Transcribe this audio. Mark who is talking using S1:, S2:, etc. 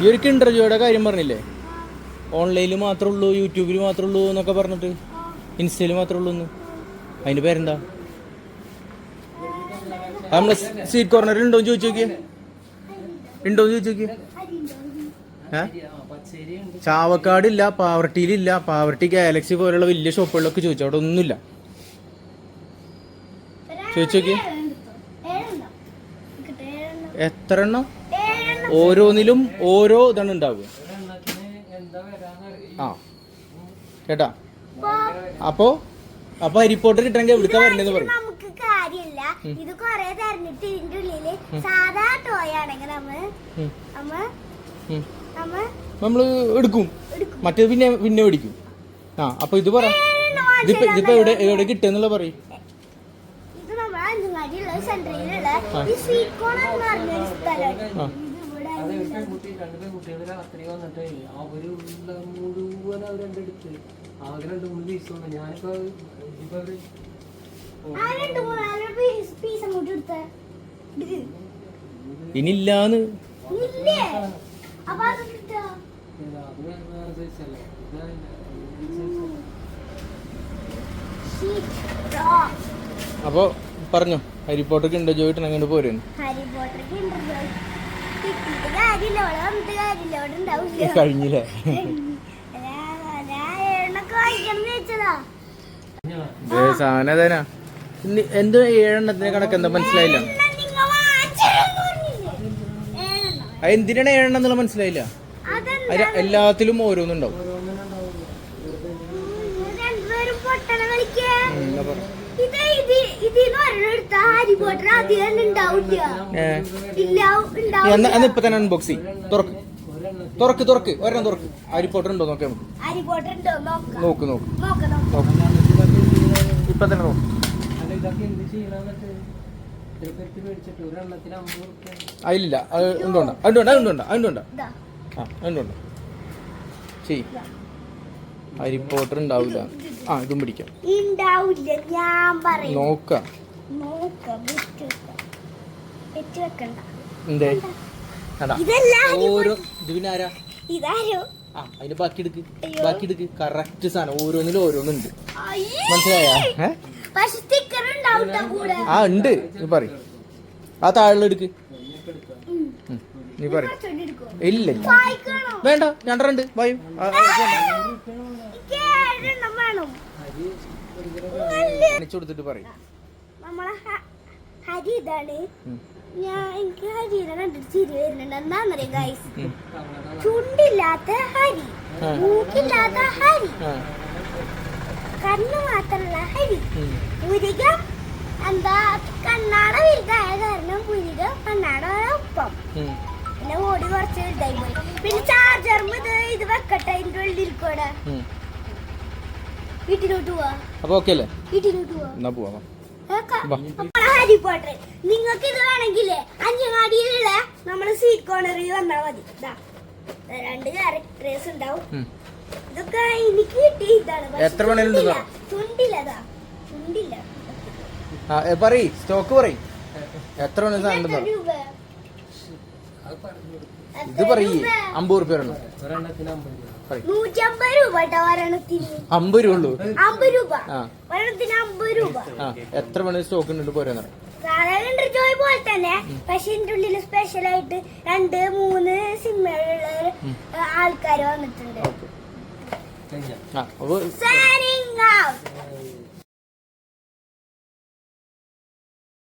S1: ഈ ഒരു കിണ്ടർജോയുടെ കാര്യം പറഞ്ഞില്ലേ? ഓൺലൈനിൽ മാത്രമേ ഉള്ളൂ യൂട്യൂബിൽ മാത്രമേ ഉള്ളൂ എന്നൊക്കെ പറഞ്ഞിട്ട്. ഇൻസ്റ്റയിൽ മാത്രമേ ഉള്ളൂ എന്ന് അതിന്റെ പേരെന്താ നമ്മളെ സീറ്റ് കോർണറിൽ ഉണ്ടോ എന്ന് ചോദിച്ചു നോക്കിയേ. ഉണ്ടോ എന്ന് ചോദിച്ചു നോക്കിയേ. ചാവക്കാടില്ല പാവർട്ടിയിലില്ല. പാവർട്ടി ഗാലക്സി പോലുള്ള വലിയ ഷോപ്പുകളിലൊക്കെ ചോദിച്ചു. അവിടെ ഒന്നുമില്ല. ചോദിച്ചു നോക്കിയേ. എത്ര എണ്ണം? ഓരോന്നിലും ഓരോ ഇതാണ് ഉണ്ടാവുക. ആ കേട്ടാ? അപ്പോ അപ്പൊ റിപ്പോർട്ട് കിട്ടണമെങ്കിൽ ഇവിടുത്തെ വരണ്ടെന്ന് പറയും.
S2: നമുക്ക് കാര്യമില്ല. ഇത് കൊറേ തരഞ്ഞിട്ട് ഇതിന്റെ ഉള്ളിൽ സാധാ ടോയ് ആണെങ്കിൽ നമ്മ നമ്മ നമ്മ
S1: നമ്മൾ എടുക്കും.
S2: മറ്റേ
S1: മറ്റേത് പിന്നെ പിന്നെ മേടിക്കും. ആ അപ്പൊ ഇത് പറ. ഇതിപ്പോ ഇതിപ്പോ എവിടെ എവിടെ കിട്ടുന്നുള്ള പറയും.
S2: ഇത് അഞ്ചുങ്ങാടിയുള്ള സെൻട്രലിലുള്ള ഈ സ്വീറ്റ് കോൺ എന്ന് പറഞ്ഞ ഒരു
S3: അത് പെൺകുട്ടി രണ്ട് പെൺകുട്ടികൾ രാത്രി വന്നിട്ട് അവരുള്ള മുഴുവൻ അവരെടുത്ത് ആകെ രണ്ട് മൂന്ന് പീസ് വന്നു ഞാനിപ്പോ ഇപ്പൊ അവർ
S2: ആ രണ്ട് മൂന്നാൽ പീസ് പീസ് അങ്ങോട്ട് എടുത്തേ?
S1: ഇനില്ലാന്ന്.
S2: ഇല്ലേ? അപ്പൊ
S1: പറഞ്ഞോ പറഞ്ഞോ റിപ്പോർട്ടൊക്കെ ഉണ്ടോ ജോയിട്ട് അങ്ങോട്ട് പോരുന്നു.
S2: ഹാരി പോട്ടർക്ക്
S1: കഴിഞ്ഞില്ലേ
S2: ഞാൻ- ഞാൻ എണ്ണൊക്കെ വാങ്ങിക്കണം എന്ന് വെച്ചതാ
S1: ഏ, സാധനം ഇനി എന്ത് ഏഴെണ്ണത്തിന് കണക്ക് എന്താ മനസ്സിലായില്ല. എന്തിനാണ് ഏഴെണ്ണം എന്നുള്ള മനസ്സിലായില്ല? എല്ലാത്തിലും ഓരോന്നുണ്ടാവും. എന്നാ
S2: തന്നെ
S1: ഇപ്പൊ അൺബോക്സ് തുറക്ക്. തുറക്ക് തുറക്ക്. ഒരെണ്ണം തുറക്ക്. ആ റിപ്പോർട്ടർ ഉണ്ടോ നോക്കാം. നമുക്ക്
S2: നോക്കാം.
S1: നോക്ക് ഇപ്പൊ തന്നെ നോക്ക്. അതിലില്ല. അത് എന്തുകൊണ്ടാ? അതുകൊണ്ടാ അതുകൊണ്ടാ അതുകൊണ്ടാ
S2: ഇതാ.
S1: ആ അതുകൊണ്ടാ ചെയ് ഉണ്ടാവില്ല ആ ഇതും പിടിക്കാം.
S2: ഉണ്ടാവില്ല ഞാൻ പറയും.
S1: നോക്കാം.
S2: നോക്കാം വെച്ച് വെക്കണ്ട.
S1: എന്തേ? ഓരോ
S2: ഇതാരോ?
S1: ആ അതിന് ബാക്കി എടുക്ക്. ബാക്കി എടുക്ക്. കറക്റ്റ് സാധനം. ഓരോന്നിലും ഓരോന്നുണ്ട്.
S2: അയ്യേ.
S1: മനസ്സിലായ? ആ ഉണ്ട്. നീ പറ ആ താഴെ എടുക്ക്. നീ പറ
S2: കുറച്ചുകൂടി എടുക്കുവോ?
S1: ഇല്ല. വേണ്ട. രണ്ടരണ്ട് വായു ആ, ആ, വേണ്ട.
S2: എനിക്ക് ഏഴെണ്ണം വേണം നല്ല
S1: കാണിച്ചു കൊടുത്തിട്ട് പറയും.
S2: നമ്മളെ ഹരി ഇതാണ്. ഞാൻ എനിക്ക് ഹരിനെ കണ്ടിട്ട് ചിരി വരുന്നുണ്ട്. എന്താന്നറിയാം ഗൈസ് ചുണ്ടില്ലാത്ത ഹരി മൂക്കില്ലാത്ത ഹരി കണ്ണ് മാത്രമുള്ള ഹരി. പുരികം എന്താ കണ്ണാട വലുതായ കാരണം പുരികം കണ്ണാട ഒപ്പം. പിന്നെ ഓടി കുറച്ച് വലുതായി പോയി. പിന്നെ ചാർജർ ഇത് ഇത് വെക്കട്ടെ അതിന്റെ ഉള്ളിൽ കൂടെ. വീട്ടിലോട്ട് പോവാ.
S1: അപ്പൊ ഓക്കെ അല്ലേ?
S2: വീട്ടിലോട്ട് പോവാ.
S1: എന്നാ പോവാം
S2: ഹാരി പോട്ടർ നിങ്ങൾക്ക് ഇത് വേണമെങ്കിലേ അഞ്ചങ്ങാടിയിലുള്ള നമ്മുടെ സീറ്റ് കോർണറിൽ വന്നാൽ മതി. ദാ രണ്ട് ക്യാരക്ടേഴ്സ് ഉണ്ടാവും. ഇതൊക്കെ എനിക്ക് കിട്ടി. ഇതാണ്.
S1: എത്ര വേണേലും.
S2: ചുണ്ടില്ലതാ ചുണ്ടില്ല
S1: പറയ്. സ്റ്റോക്ക് പറയ്. എത്ര വേണം ഇത് പറയേ അമ്പത് റുപ്യ ഒരെണ്ണം.
S3: രൂപ
S2: നൂറ്റമ്പത്
S1: അമ്പത് രൂപ ഉള്ളൂ.
S2: അമ്പത് രൂപ.
S1: ആ.
S2: ഒരെണ്ണത്തിന് അമ്പത് രൂപ.
S1: ആ എത്ര മണി സ്റ്റോക്ക് ഉണ്ട് പോരാന്ന്
S2: സാധാരണ ജോയ് പോലെ തന്നെ. പക്ഷെ ഇതിന്റെ ഉള്ളിൽ സ്പെഷ്യൽ ആയിട്ട് രണ്ട് മൂന്ന് സിനിമകളിലുള്ള ആൾക്കാർ വന്നിട്ടുണ്ട്.
S1: ആ അപ്പൊ.